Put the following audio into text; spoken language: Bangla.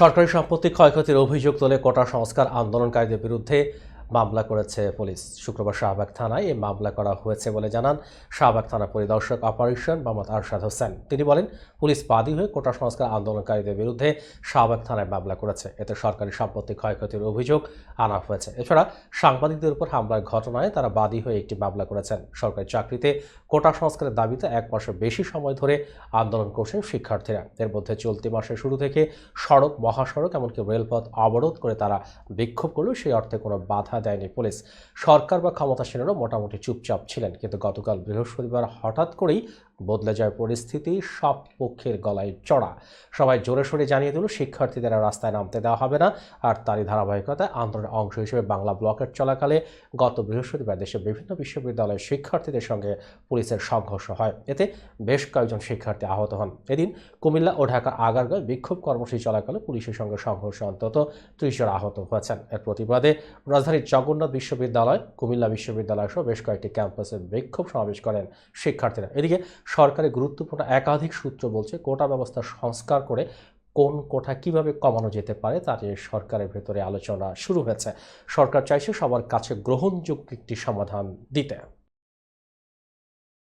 সরকারি সম্পত্তি ক্ষয়ক্ষতির অভিযোগ তোলে কোটা সংস্কার আন্দোলনকারীদের বিরুদ্ধে। মামলা করেছে পুলিশ। শুক্রবার শাহবাগ থানায় এই মামলা করা হয়েছে বলে জানান শাহবাগ থানা পরিদর্শক অপারেশন মোহাম্মদ আরশাদ হোসেন। তিনি বলেন, পুলিশ বাদী হয়ে কোটা সংস্কার আন্দোলনকারীদের বিরুদ্ধে শাহবাগ থানায় মামলা করেছে। এতে সরকারি সম্পত্তি ক্ষয়ক্ষতির অভিযোগ আনা হয়েছে। এছাড়া সাংবাদিকদের উপর হামলার ঘটনায় তারা বাদী হয়ে একটি মামলা করেছেন। সরকারি চাকরিতে কোটা সংস্কারের দাবিতে এক মাসের বেশি সময় ধরে আন্দোলন করছেন শিক্ষার্থীরা। এর মধ্যে চলতি মাসের শুরু থেকে সড়ক, মহাসড়ক, এমনকি রেলপথ অবরোধ করে তারা বিক্ষোভ করলেও সেই অর্থে কোনো বাধা দেয়নি পুলিশ। সরকার বা ক্ষমতাসীনেরও মোটামুটি চুপচাপ ছিলেন কিন্তু গতকাল বৃহস্পতিবার হঠাৎ করেই বদলে যায় পরিস্থিতি, সব পক্ষের গলায় চড়া। সবাই জোরে সোরে জানিয়ে দিল শিক্ষার্থীদের রাস্তায় নামতে দেওয়া হবে না। আর তারই ধারাবাহিকতায় আন্দোলনের অংশ হিসেবে বাংলা ব্লকের চলাকালে গত বৃহস্পতিবার দেশের বিভিন্ন বিশ্ববিদ্যালয়ের শিক্ষার্থীদের সঙ্গে পুলিশের সংঘর্ষ হয়। এতে বেশ কয়েকজন শিক্ষার্থী আহত হন। এদিন কুমিল্লা ও ঢাকা আগারগাঁয় বিক্ষোভ কর্মসূচি চলাকালে পুলিশের সঙ্গে সংঘর্ষে অন্তত ত্রিশ আহত হয়েছেন। এর প্রতিবাদে রাজধানীর জগন্নাথ বিশ্ববিদ্যালয়, কুমিল্লা বিশ্ববিদ্যালয় সহ বেশ কয়েকটি ক্যাম্পাসে বিক্ষোভ সমাবেশ করেন শিক্ষার্থীরা। এদিকে সরকারি গুরুত্বপূর্ণ একাধিক সূত্র বলছে কোটা ব্যবস্থা সংস্কার করে কোন কোঠা কীভাবে কমানো যেতে পারে তা নিয়ে সরকারের ভেতরে আলোচনা শুরু হয়েছে। সরকার চাইছে সবার কাছে গ্রহণযোগ্য একটি সমাধান দিতে।